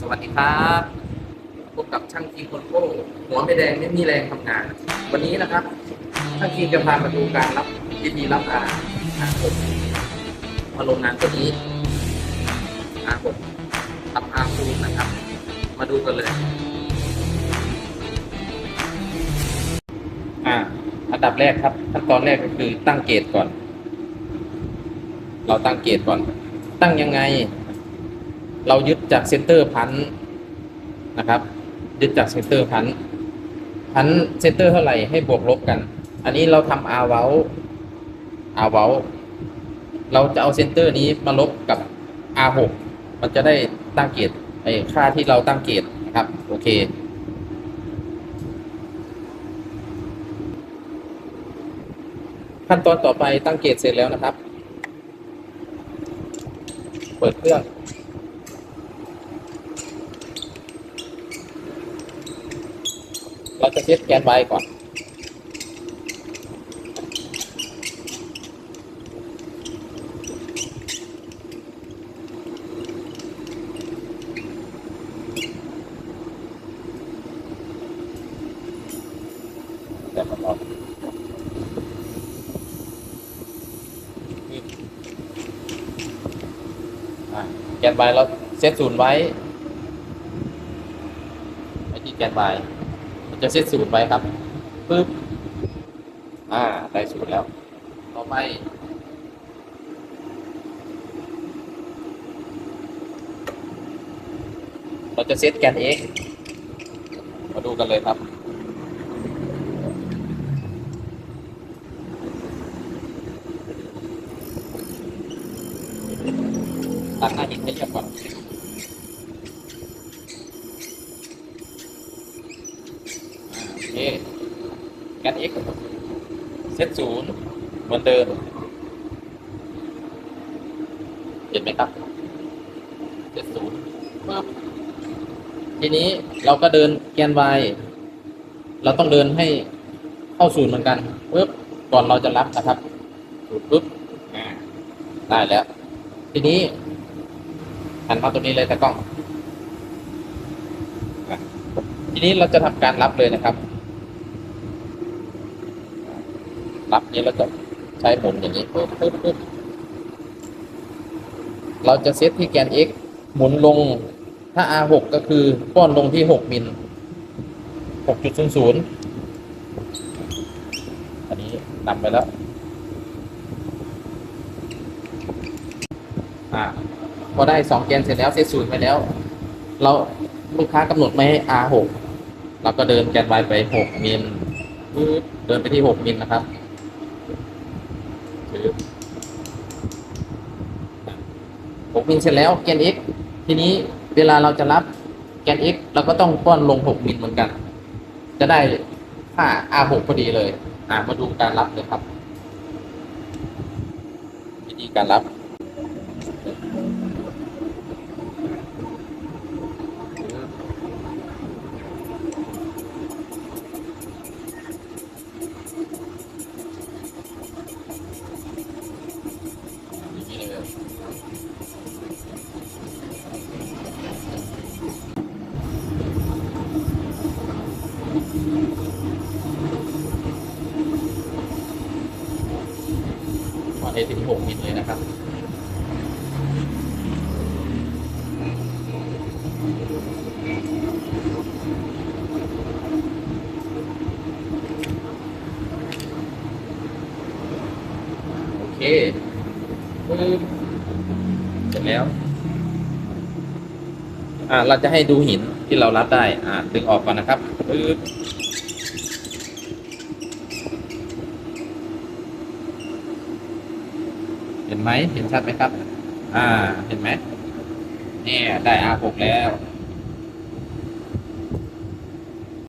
สวัสดีครับพบกับช่างทีคนโก้หัวไม่แดงไม่มีแรงทำงาน วันนี้นะครับ ช่างทีจะพามาดูการรับวิธีรับอาอาผมมาลงงานตัวนี้อาผมทำอาคูนะครับ มาดูกันเลย อ่า อันดับแรกครับ ขั้นตอนแรกก็คือตั้งเกจก่อน เราตั้งเกจก่อน ตั้งยังไง เรายึดจากเซนเตอร์พันธ์นะครับ ยึดจากเซนเตอร์พันธ์พันธ์เซนเตอร์เท่าไหร่ให้บวกลบกัน อันนี้เราทำอาเวลอาเวลเราจะเอาเซนเตอร์นี้มาลบกับ R6 มันจะได้ตั้งเกจไอ้ค่าที่เราตั้งเกจนะครับ โอเค ขั้นตอนต่อไปตั้งเกจเสร็จแล้วนะครับ เปิดเครื่อง เราจะเซตแกนไว้ก่อนเดี๋ยวมันออกแกนไว้เราเซตศูนย์ไว้ไว้ที่แกนไว้ จะเซตศูนย์ไว้ครับปึ๊บอ่าได้ศูนย์แล้ว ต่อไป เราจะเซตแกน x มาดูกันเลยครับตัดหน้าดินให้เรียบก่อนอ่าโอ เคแกน x เซตศูนย์เหมือนเดิมเห็นไหมครับเซตศูนย์ปึ๊บทีนี้เราก็เดินแกน y เราต้องเดินให้เข้าศูนย์เหมือนกันปึ๊บก่อนเราจะรับนะครับศูนย์ปึ๊บได้แล้ว ทีนี้หันมาตรงนี้เลยตะกล้อง ทีนี้เราจะทำการรับเลยนะครับ รับนี้เราจะใช้หมุนอย่างนี้ปึ๊บปึ๊บปึ๊บเราจะเซตที่แกน x หมุนลงถ้า r 6ก็คือป้อนลงที่ 6มิล6.00 อันนี้นำไปแล้ว อ่า พอได้สองแกนเสร็จแล้วเซตศูนย์ไปแล้ว เราลูกค้ากำหนดไม่ให้ R หกเราก็เดินแกน Y ไปหกมิลเดินไปที่หกมิลนะครับ ปึ๊บหกมิลเสร็จแล้วแกน X ทีนี้เวลาเราจะรับแกน X เราก็ต้องป้อนลงหกมิลเหมือนกัน จะได้ค่า R หกพอดีเลย อ่ามาดูการรับเลยครับ วิธีการรับ ได้ถึงหกมิลเลยนะครับโอเคปึ๊บเสร็จแล้ว อ่าเราจะให้ดูหินที่เรารับได้ อ่าดึงออกก่อนนะครับปึ๊บ ห็นไหมเห็นชัดไหมครับ อ่า เห็นไหมเนี่ยได้ R6 แล้ว